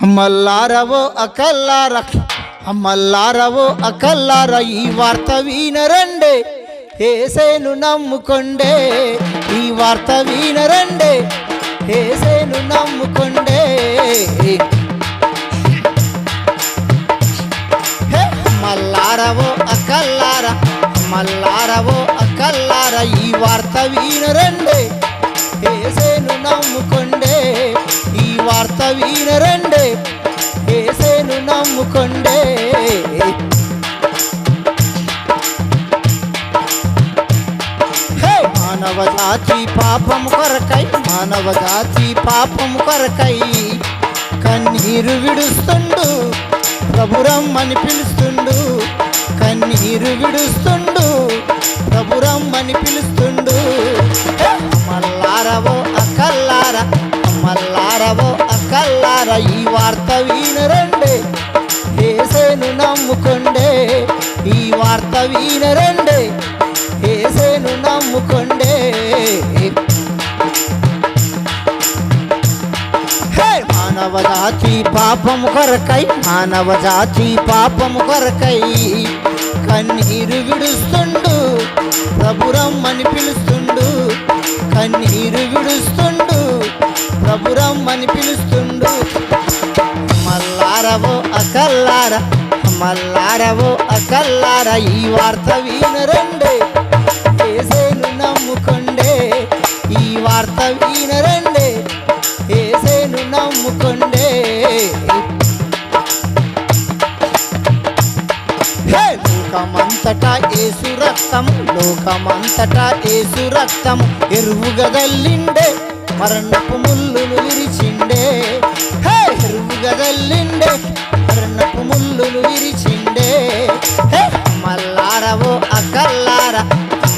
మల్లారవో అకల్లార మల్లారవో అకల్లార ఈ వార్త వీనరండే ఏసేను నమ్ముకొండే ఈ వార్త వీనరండే ఏసేను నమ్ముకొండే. మల్లారవో అకల్లార మల్లారవో అకల్లార ఈ వార్త వీనరండే ఏసే ఈ వినరండే ఏసేను నమ్ముకొండే. మానవ జాతి పాపము కొరకై మానవ జాతి పాపము కొరకై కన్నీరు విడుస్తుండు ప్రభురమ్మని పిలుస్తుండు. కన్నీరు విడుస్తుండు ప్రభురమ్మని పిలుస్తుండు. మల్లారవో అకల్లార మల్లారవో అకల్లార ఈ వార్త వినరండే. ఏసేను నమ్ముకొండే ఈ వార్త వినరండే. ఏసేను నమ్ముకొండే. హే! మానవ జాతి పాపము కొరకై మానవ జాతి పాపము కొరకై కన్నీరు విడుస్తుండు ప్రభురమ్మని పిలుస్తుండు. కన్నీరు విడుస్తుండు ప్రభురమ్మని పిలుస్తుండు మల్లారవో అకల్లార మల్లారవో అకల్లార ఈ వార్త వినరండే. ఏసేను నమ్ముకుండే ఈ వార్త వినరండే. ఏసేను నమ్ముకుండే. లోకమంతటా ఏసు రక్తం లోకమంతటా ఏసు రక్తం ఎరువుగదల్లిండే మరణపు ముల్లులు విరిచిండే. హే! ఎరువుగా దల్లిండే మరణపు ముల్లులు విరిచిండే మల్లారవో అకల్లార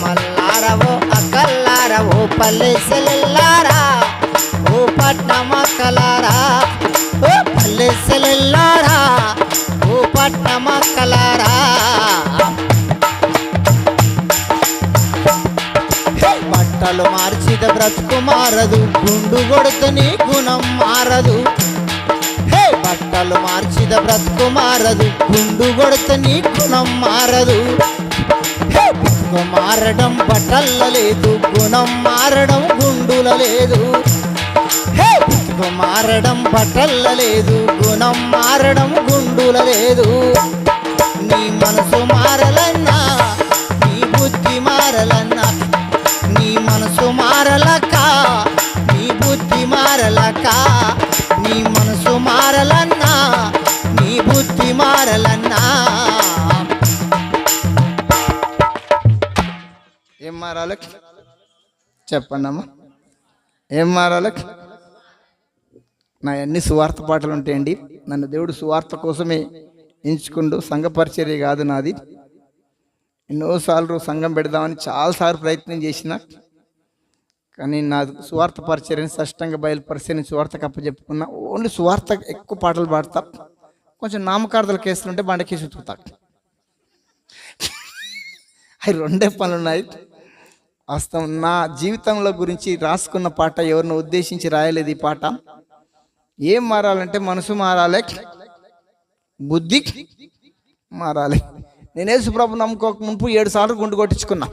మల్లారవో అకల్లార ఓ పల్లెసెల్లారా ఓ పట్నమక్కలారా ఓ పల్లెసెల్లారా ఓ పట్నమక్కలారా హే! బట్టలు మార్చిద బ్రతుకు మారదు గుండు కొడుతని గుణం మారదు బట్టలు మార్చిద బ్రతుకు మారదు గుండు కొడుతని గుణం మారదు. మారడం బట్టల్ల లేదు గుణం మారడం గుండుల లేదు. మారడం బట్టల్ల లేదు గుణం మారడం గుండుల లేదు. నీ మనసు మారలన్నా నీ బుద్ధి మారలన్నా చెప్పండి అమ్మా ఏం మారాలి? నా అన్ని సువార్త పాటలు ఉంటాయండి. నన్ను దేవుడు సువార్త కోసమే ఎంచుకుండు. సంఘ పరిచర్య కాదు నాది. ఎన్నోసార్లు సంఘం పెడదామని చాలాసార్లు ప్రయత్నం చేసిన కానీ నా సువార్త పరిచర్యని స్పష్టంగా బయలుపరిచయని సువార్తకు అప్పచెప్పుకున్నా ఓన్లీ సువార్త ఎక్కువ పాటలు పాడతా కొంచెం నామకార్థలు కేసులు ఉంటే బండకేసి ఉతుకుతా. అవి రెండే పనులు ఉన్నాయి వాస్తవం నా జీవితంలో గురించి రాసుకున్న పాట ఎవరిని ఉద్దేశించి రాయలేదు ఈ పాట? ఏం మారాలంటే మనసు మారాలి. బుద్ధి మారాలి. నేను యేసుప్రభు నమ్ముకోక మునుపు ఏడు సార్లు గుండు కొట్టించుకున్నా.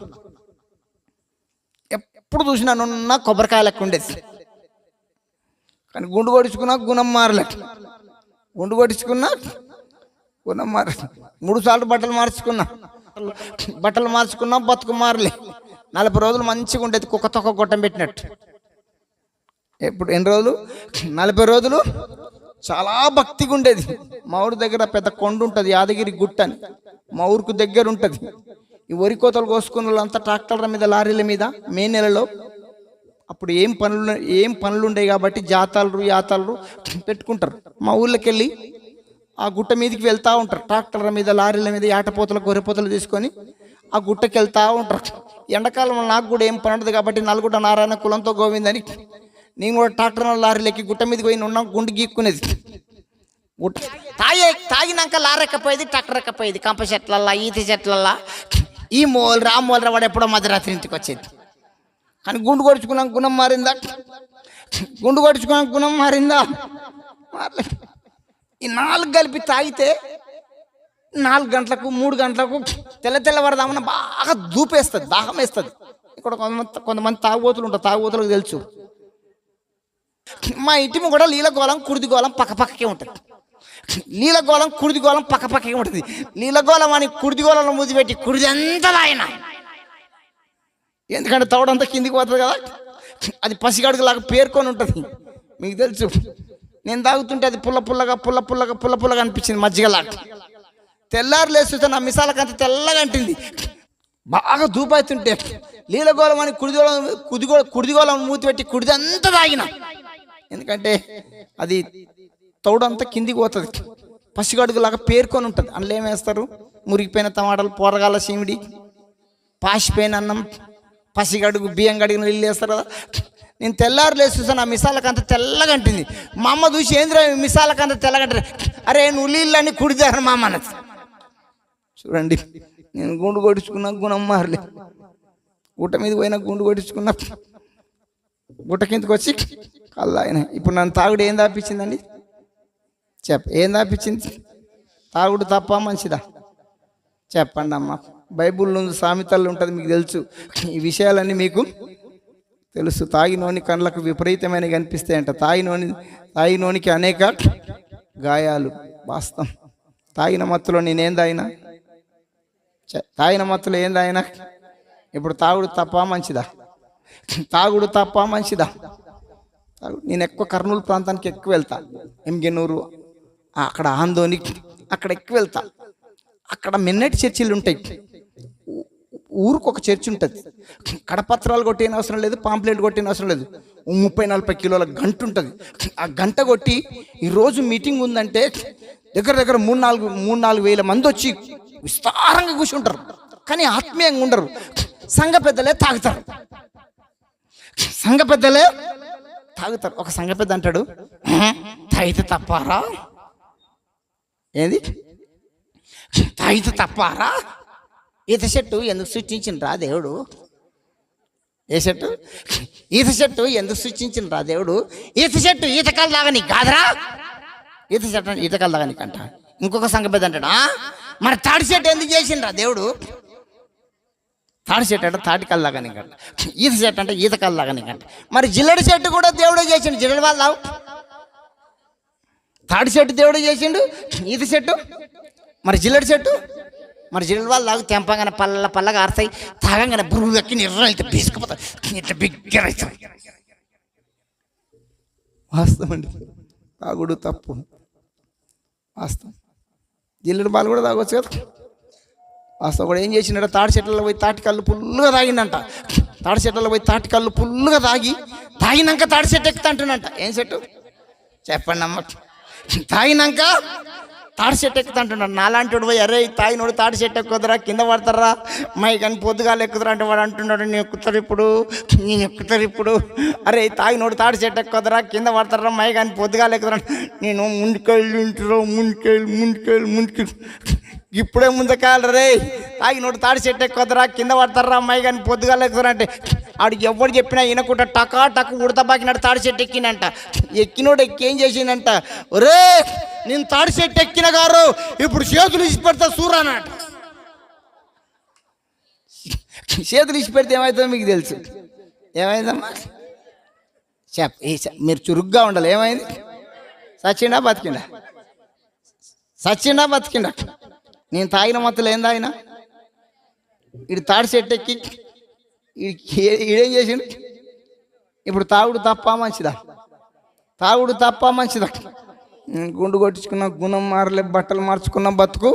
ఎప్పుడు చూసినా నున్న కొబ్బరికాయ లెక్క ఉండేది. కానీ గుండు కొట్టించుకున్నా గుణం మారలే. గుండు కొట్టించుకున్నా గుణం మారలే. మూడు సార్లు బట్టలు మార్చుకున్నా. బట్టలు మార్చుకున్నా బతుకు మారలే. నలభై రోజులు మంచిగా ఉండేది కుక్క తొక్క గొట్టం పెట్టినట్టు. ఎప్పుడు ఎన్ని రోజులు? నలభై రోజులు? చాలా భక్తిగా ఉండేది. మా ఊరి దగ్గర పెద్ద కొండ ఉంటుంది యాదగిరి గుట్ట అని. మా ఊరికి దగ్గర ఉంటుంది. ఈ వరి కోతలు కోసుకున్న వాళ్ళంతా ట్రాక్టర్ల మీద లారీల మీద మే నెలలో. అప్పుడు ఏం పనులు ఏం పనులు ఉండేవి కాబట్టి జాతాలు యాతాలు పెట్టుకుంటారు. మా ఊళ్ళకి వెళ్ళి ఆ గుట్ట మీదకి వెళ్తూ ఉంటారు. ట్రాక్టర్ల మీద లారీల మీద ఏటపోతలు గొర్రెపోతలు తీసుకొని ఆ గుట్టకి వెళ్తూ ఉంటారు ఎండాకాలంలో నాకు కూడా ఏం పని ఉండదు కాబట్టి నల్గొండ నారాయణ కులంతో గోవిందని నేను కూడా ట్రాక్టర్ లారీలెక్కి గుట్ట మీదకి పోయి ఉన్నాం గుండు గీక్కునేది. గుట్ట తాగే తాగినాక లారెక్కపోయేది ట్రాక్టర్ ఎక్కపోయేది. కంప చెట్లల్లా ఈత చెట్లల్లా. ఈ మూలరా రా మూలరా వాడు ఎప్పుడో మధ్యరాత్రి ఇంటికి వచ్చేది. కానీ గుండు కొడుచుకున్నాం గుణం మారిందా? గుండు కొడుచుకున్నాం గుణం మారిందా? మారలేదు. ఈ నాలుగు కలిపి తాగితే నాలుగు గంటలకు మూడు గంటలకు తెల్ల తెల్లవారుదామన్న బాగా దూపేస్తుంది దాహం వేస్తుంది. ఇక్కడ కొంతమంది కొంతమంది తాగుబోతులు ఉంటారు తాగుబోతులకు తెలుసు. మా ఇంటి కూడా లీలగోళం కుడిదిగోళం పక్క పక్కకే ఉంటుంది. నీలగోళం కుడిదిగోళం పక్క పక్కకే ఉంటుంది. నీలగోళం అని కుడిదిగోళంలో ముదిపెట్టి పెట్టి కుడిది ఆయన ఎందుకంటే తవడంతా కిందికి పోతుంది కదా. అది పసిగడుగులాగా పేర్కొని ఉంటుంది. మీకు తెలుసు. నేను తాగుతుంటే అది పుల్ల పుల్లగా పుల్ల పుల్లగా పుల్ల పుల్లగా అనిపించింది మజ్జిగలాగా. తెల్లారు లేస్తుంటే నా మిసాలకంత తెల్లగా అంటింది. బాగా దూపవుతుంటే లీలగోళం అని కుడిగోళం కుదిగో కుడిదిగోళం మూతి పెట్టి కుడిదంతా తాగిన. ఎందుకంటే అది తౌడంతా కిందికి పోతుంది. పసిగడుగులాగా పేర్కొని ఉంటుంది. అందులో ఏం వేస్తారు? మురిగిపోయిన టమాటాలు పోరగాల సీమిడి పాసిపోయిన అన్నం పసిగడుగు బియ్యం గడిగిన నీళ్ళు వేస్తారు కదా. నేను తెల్లారు లేసి చూసాను ఆ మిసాలకంత తెల్లగా అంటుంది. మా అమ్మ చూసి ఏంద్రా ఈ మిసాలకంత తెల్లగంటారు అరే నువ్వు నీళ్ళని కుడిదారు మా అమ్మ అన్నది. చూడండి. నేను గుండు కొట్టించుకున్నా గుణం మారలే. గుట్ట మీద పోయినా గుండు కొట్టించుకున్నా గుట్ట కిందకు వచ్చి కళ్ళు ఆయన. ఇప్పుడు నన్ను తాగుడు ఏం దాపించిందండి? చెప్ప ఏం దాపించింది? తాగుడు తప్ప మంచిదా చెప్పండి అమ్మ. బైబుల్ ఉంది సామెతలు ఉంటుంది మీకు తెలుసు. ఈ విషయాలన్నీ మీకు తెలుసు. తాగినోని కళ్ళకు విపరీతమైన కనిపిస్తాయంట. తాగినోని తాగినోనికి అనేక గాయాలు. వాస్తవం. తాగిన మత్తులో నేనేం తాగినా? తాగిన మత్తులు ఏం తాగినా? ఇప్పుడు తాగుడు తప్ప మంచిదా? తాగుడు తప్ప మంచిదా? తాగుడు నేను ఎక్కువ కర్నూలు ప్రాంతానికి ఎక్కువ వెళ్తా. ఎంగెనూరు అక్కడ ఆందోని అక్కడ ఎక్కువ వెళ్తా. అక్కడ మిన్నటి చర్చిలు ఉంటాయి. ఊ- ఊరికి ఒక చర్చ్ ఉంటుంది. కడపత్రాలు కొట్టిన అవసరం లేదు పాంప్లెట్ కొట్టిన అవసరం లేదు. ముప్పై నలభై కిలోల గంట ఉంటుంది. ఆ గంట కొట్టి ఈరోజు మీటింగ్ ఉందంటే దగ్గర దగ్గర మూడు నాలుగు మూడు నాలుగు వేల మంది వచ్చి విస్తారంగా కూర్చుంటారు. కానీ ఆత్మీయంగా ఉండరు. సంఘ పెద్దలే తాగుతారు. సంఘ పెద్దలే తాగుతారు. ఒక సంఘ పెద్ద అంటాడు తాగితే తప్పారా? ఏంది? తాగితే తప్పారా? ఈత చెట్టు ఎందుకు సృష్టించిండ్రా దేవుడు? ఏ చెట్టు? ఈత చెట్టు ఎందుకు సృష్టించిండ్రా దేవుడు? ఈత చెట్టు ఈతకాలు దాగని కాదురా. ఈత చెట్టు ఈతకాలు దాగని అంట. ఇంకొక సంఘ పెద్ద అంటాడా? మరి తాడి చెట్టు ఎందుకు చేసిండ్రా దేవుడు? తాడి చెట్టు అంటే తాటి కల్లాగానే కంట ఈత చెట్టు అంటే ఈత కల్లాగానే కంట మరి జిల్లడి చెట్టు కూడా దేవుడే చేసిండు. జిల్లడి వల్ల తాడి చెట్టు దేవుడే చేసిండు. ఈత చెట్టు. మరి జిల్లడి చెట్టు. మరి జిల్లడి వాళ్ళు తాగు తెంపగానే పల్ల పల్లగా ఆరుతాయి. తాగంగానే బురువు ఎక్కి నిర్ర అయితే బీసుకుపోతాయి ఇట్లా బిగ్గర వాస్తవం అండి. తాగుడు తప్పు. వాస్తవం. జిల్లడి పాలు కూడా తాగొచ్చు కదా. వాస్తవం కూడా ఏం చేసిండట? తాడి చెట్లలో పోయి తాటి కళ్ళు ఫుల్గా తాగిందంట. తాడి చెట్లలో పోయి తాటి కళ్ళు ఫుల్గా తాగి తాగినాక తాడి చెట్టు ఎక్కుతా అంటున్నంట ఏం చెట్టు? చెప్పండి అమ్మ తాగినాక తాడి చెట్టు ఎక్కుతా అంటున్నాడు నాలాంటి పోయి అరే తాగినోడు తాడి చెట్టు ఎక్కుదరా కింద పడతారా? మై కానీ పొద్దుగాలు ఎక్కుదరా అంటే వాడు అంటున్నాడు నేను ఎక్కుతారు ఇప్పుడు నేను ఎక్కుతారు ఇప్పుడు. అరే తాగినోడు తాడి చెట్టు ఎక్కుదరా కింద పడతారా? మై కానీ పొద్దుగాలు ఎక్కుదరా నేను ముందుకెళ్ళి ఇంటిలో ముందుకెళ్ళి ముందుకెళ్ళి ముందుకెళ్ళి. ఇప్పుడే ముందుకాలు రే? తాగినోడు తాడి చెట్టు ఎక్కుదరా కింద పడతారా? మై కానీ పొద్దుగాలు ఎక్కుదరా అంటే ఆడు ఎవడు చెప్పినా వినకుండా టకా టక్ ఉడతబాకినాడు తాడి చెట్టు ఎక్కినంట ఎక్కినోడు ఎక్కేం చేసిందంట? ఒరే నేను తాడి చెట్టు ఎక్కిన గారు ఇప్పుడు చేతులు ఇచ్చి పెడతా సూరానట చేతులు ఇచ్చి పెడితే ఏమవుతుందో మీకు తెలుసు. ఏమైందమ్మా? చెప్ ఏ మీరు చురుగ్గా ఉండాలి. ఏమైంది? సచిండా బతికిండా? సచిండా బతికిండా? నేను తాగిన మత్తులు ఏం తాగినా? ఇటు తాడి చెట్టు ఎక్కి ఈడేం చేసిండు? ఇప్పుడు తాగుడు తప్ప మంచిదా? తాగుడు తప్ప మంచిదా? గుండు కొట్టించుకున్న గుణం మారలే బట్టలు మార్చుకున్న బతుకు